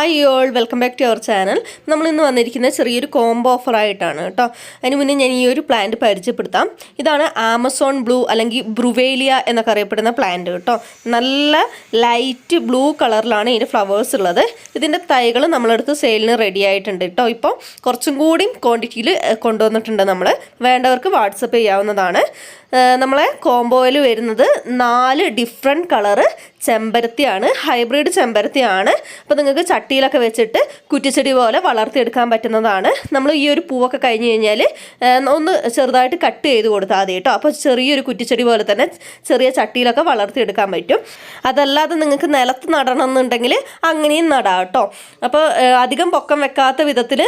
Hi y'all welcome back to our channel നമ്മൾ ഇന്ന് വന്നിരിക്കുന്ന ചെറിയൊരു കോംബോ ഓഫർ ആയിട്ടാണ് കേട്ടോ. അതിന് മുന്നേ ഞാൻ ഈ ഒരു പ്ലാന്റ് പരിചയപ്പെടുത്താം. ഇതാണ് ആമസോൺ ബ്ലൂ അല്ലെങ്കിൽ ബ്രുവേലിയ എന്നൊക്കെ അറിയപ്പെടുന്ന പ്ലാന്റ് കേട്ടോ. നല്ല ലൈറ്റ് ബ്ലൂ കളറിലാണ് ഇതിന്റെ ഫ്ലവേഴ്സ് ഉള്ളത്. ഇതിന്റെ തൈകൾ നമ്മളെടുത്ത് സെയിലിന് റെഡി ആയിട്ടുണ്ട് കേട്ടോ. ഇപ്പോൾ കുറച്ചും കൂടി ക്വാണ്ടിറ്റിയിൽ കൊണ്ടുവന്നിട്ടുണ്ട് നമ്മൾ വേണ്ടവർക്ക് വാട്സപ്പ് ചെയ്യാവുന്നതാണ്. നമ്മളെ കോംബോയിൽ വരുന്നത് നാല് ഡിഫറെന്റ് കളറ് ചെമ്പരത്തിയാണ്. ഹൈബ്രിഡ് ചെമ്പരത്തിയാണ്. അപ്പോൾ നിങ്ങൾക്ക് ചട്ടിയിലൊക്കെ വെച്ചിട്ട് കുറ്റിച്ചെടി പോലെ വളർത്തിയെടുക്കാൻ പറ്റുന്നതാണ്. നമ്മൾ ഈ ഒരു പൂവൊക്കെ കഴിഞ്ഞ് കഴിഞ്ഞാൽ ഒന്ന് ചെറുതായിട്ട് കട്ട് ചെയ്ത് കൊടുത്താൽ മതി കേട്ടോ. അപ്പോൾ ചെറിയൊരു കുറ്റിച്ചെടി പോലെ തന്നെ ചെറിയ ചട്ടിയിലൊക്കെ വളർത്തിയെടുക്കാൻ പറ്റും. അതല്ലാതെ നിങ്ങൾക്ക് നിലത്ത് നടണം എന്നുണ്ടെങ്കിൽ അങ്ങനെയും നടാം കേട്ടോ. അപ്പോൾ അധികം പൊക്കം വെക്കാത്ത വിധത്തിൽ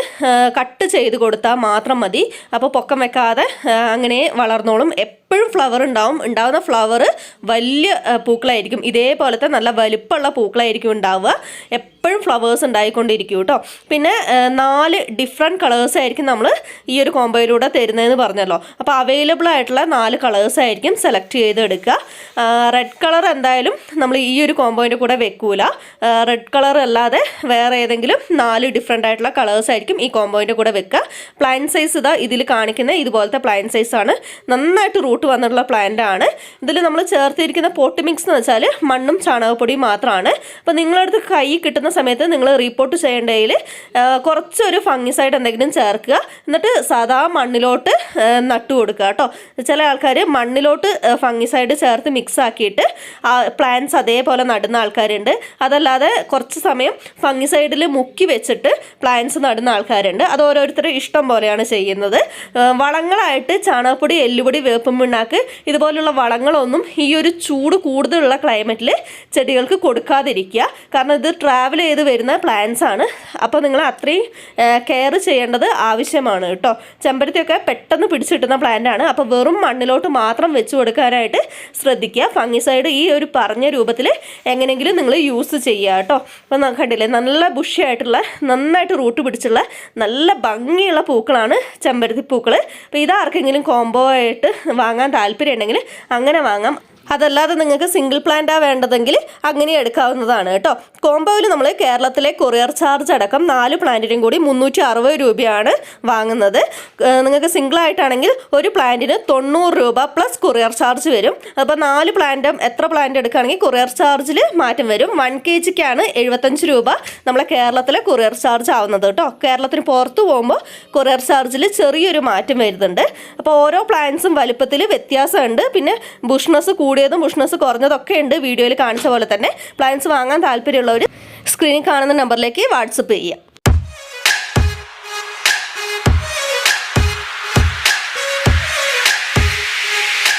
കട്ട് ചെയ്ത് കൊടുത്താൽ മാത്രം മതി. അപ്പോൾ പൊക്കം വെക്കാതെ അങ്ങനെ വളർന്നോളും എപ്പോഴും ഫ്ലവർ ഉണ്ടാവും. ഉണ്ടാവുന്ന ഫ്ലവർ വലിയ പൂക്കളായിരിക്കും. ഇതേപോലത്തെ നല്ല വലുപ്പമുള്ള പൂക്കളായിരിക്കും ഉണ്ടാവുക. എപ്പോഴും ഫ്ലവേഴ്സ് ഉണ്ടായിക്കൊണ്ടിരിക്കും കേട്ടോ. പിന്നെ നാല് ഡിഫറെന്റ് കളേഴ്സ് ആയിരിക്കും നമ്മൾ ഈ ഒരു കോമ്പോയിലൂടെ തരുന്നതെന്ന് പറഞ്ഞല്ലോ. അപ്പോൾ അവൈലബിൾ ആയിട്ടുള്ള നാല് കളേഴ്സ് ആയിരിക്കും സെലക്ട് ചെയ്തെടുക്കുക. റെഡ് കളർ എന്തായാലും നമ്മൾ ഈ ഒരു കോമ്പോയിന്റെ കൂടെ വെക്കൂല. റെഡ് കളർ അല്ലാതെ വേറെ ഏതെങ്കിലും നാല് ഡിഫറെന്റ് ആയിട്ടുള്ള കളേഴ്സ് ആയിരിക്കും ഈ കോമ്പോയിന്റെ കൂടെ വെക്കുക. പ്ലാൻ സൈസ് ഇതാ ഇതിൽ കാണിക്കുന്ന ഇതുപോലത്തെ പ്ലാൻ സൈസാണ് നന്നായിട്ട് റൂട്ട് വന്നിട്ടുള്ള പ്ലാന്റ് ആണ്. ഇതിൽ നമ്മൾ ചേർത്തിരിക്കുന്ന പോട്ട് മിക്സ് എന്ന് വെച്ചാൽ മണ്ണും ചാണകപ്പൊടിയും മാത്രമാണ് അപ്പോൾ നിങ്ങളടുത്ത് കൈ കിട്ടുന്ന സമയത്ത് നിങ്ങൾ റീപ്പോർട്ട് ചെയ്യേണ്ടതിൽ കുറച്ചൊരു ഫംഗിസൈഡ് എന്തെങ്കിലും ചേർക്കുക. എന്നിട്ട് സാധാ മണ്ണിലോട്ട് നട്ടു കൊടുക്കുക കേട്ടോ. ചില ആൾക്കാർ മണ്ണിലോട്ട് ഫംഗിസൈഡ് ചേർത്ത് മിക്സ് ആക്കിയിട്ട് പ്ലാന്റ്സ് അതേപോലെ നടുന്ന ആൾക്കാരുണ്ട്. അതല്ലാതെ കുറച്ച് സമയം ഫംഗിസൈഡിൽ മുക്കി വെച്ചിട്ട് പ്ലാന്റ്സ് നടുന്ന ആൾക്കാരുണ്ട്. അത് ഓരോരുത്തരുടെ ഇഷ്ടം പോലെയാണ് ചെയ്യുന്നത്. വളങ്ങളായിട്ട് ചാണകപ്പൊടി എല്ലുപൊടി വേപ്പും പിണ്ണാക്ക് ഇതുപോലുള്ള വളങ്ങളൊന്നും ഈ ഒരു ചൂട് കൂടുതലുള്ള ക്ലൈമറ്റിൽ ചെടികൾക്ക് കൊടുക്കാതിരിക്കുക. കാരണം ഇത് ട്രാവൽ ചെയ്ത് വരുന്ന പ്ലാന്റ്സ് ആണ്. അപ്പോൾ നിങ്ങൾ അത്രയും കെയർ ചെയ്യേണ്ടത് ആവശ്യമാണ് കേട്ടോ. ചെമ്പരത്തിയൊക്കെ പെട്ടെന്ന് പിടിച്ചു കിട്ടുന്ന ആണ്. അപ്പോൾ വെറും മണ്ണിലോട്ട് മാത്രം വെച്ച് കൊടുക്കാനായിട്ട് ശ്രദ്ധിക്കുക. ഫംഗിസൈഡ് ഈ ഒരു പറഞ്ഞ രൂപത്തിൽ എങ്ങനെയെങ്കിലും നിങ്ങൾ യൂസ് ചെയ്യുക കേട്ടോ. അപ്പോൾ കണ്ടില്ലേ? നല്ല ബുഷിയായിട്ടുള്ള നന്നായിട്ട് റൂട്ട് പിടിച്ചുള്ള നല്ല ഭംഗിയുള്ള പൂക്കളാണ് ചെമ്പരത്തി പൂക്കൾ അപ്പോൾ ഇതാർക്കെങ്കിലും കോംബോ ആയിട്ട് വാങ്ങാൻ താല്പര്യം ഉണ്ടെങ്കിൽ അങ്ങനെ വാങ്ങാം. അതല്ലാതെ നിങ്ങൾക്ക് സിംഗിൾ പ്ലാന്റാ വേണ്ടതെങ്കിൽ അങ്ങനെ എടുക്കാവുന്നതാണ് കേട്ടോ. കോംബോയിൽ നമ്മൾ കേരളത്തിലെ കൊറിയർ ചാർജ് അടക്കം നാല് പ്ലാന്റിനും കൂടി മുന്നൂറ്റി അറുപത് രൂപയാണ് വാങ്ങുന്നത്. നിങ്ങൾക്ക് സിംഗിൾ ആയിട്ടാണെങ്കിൽ ഒരു പ്ലാന്റിന് തൊണ്ണൂറ് രൂപ പ്ലസ് കൊറിയർ ചാർജ് വരും. അപ്പോൾ നാല് പ്ലാന്റും എത്ര പ്ലാന്റ് എടുക്കുകയാണെങ്കിൽ കൊറിയർ ചാർജിൽ മാറ്റം വരും. വൺ കെ ജിക്കാണ് എഴുപത്തഞ്ച് രൂപ നമ്മളെ കേരളത്തിലെ കൊറിയർ ചാർജ് ആവുന്നത് കേട്ടോ. കേരളത്തിന് പുറത്ത് പോകുമ്പോൾ കൊറിയർ ചാർജിൽ ചെറിയൊരു മാറ്റം വരുന്നുണ്ട്. അപ്പോൾ ഓരോ പ്ലാന്റ്സും വലുപ്പത്തിൽ വ്യത്യാസമുണ്ട്. പിന്നെ ബുഷ്നസ് കൂടിയതും ബുഷ്നസ് കുറഞ്ഞതൊക്കെ ഉണ്ട് വീഡിയോയിൽ കാണിച്ച പോലെ തന്നെ പ്ലാൻസ് വാങ്ങാൻ താല്പര്യമുള്ളവർ സ്ക്രീനിൽ കാണുന്ന നമ്പറിലേക്ക് വാട്സപ്പ് ചെയ്യുക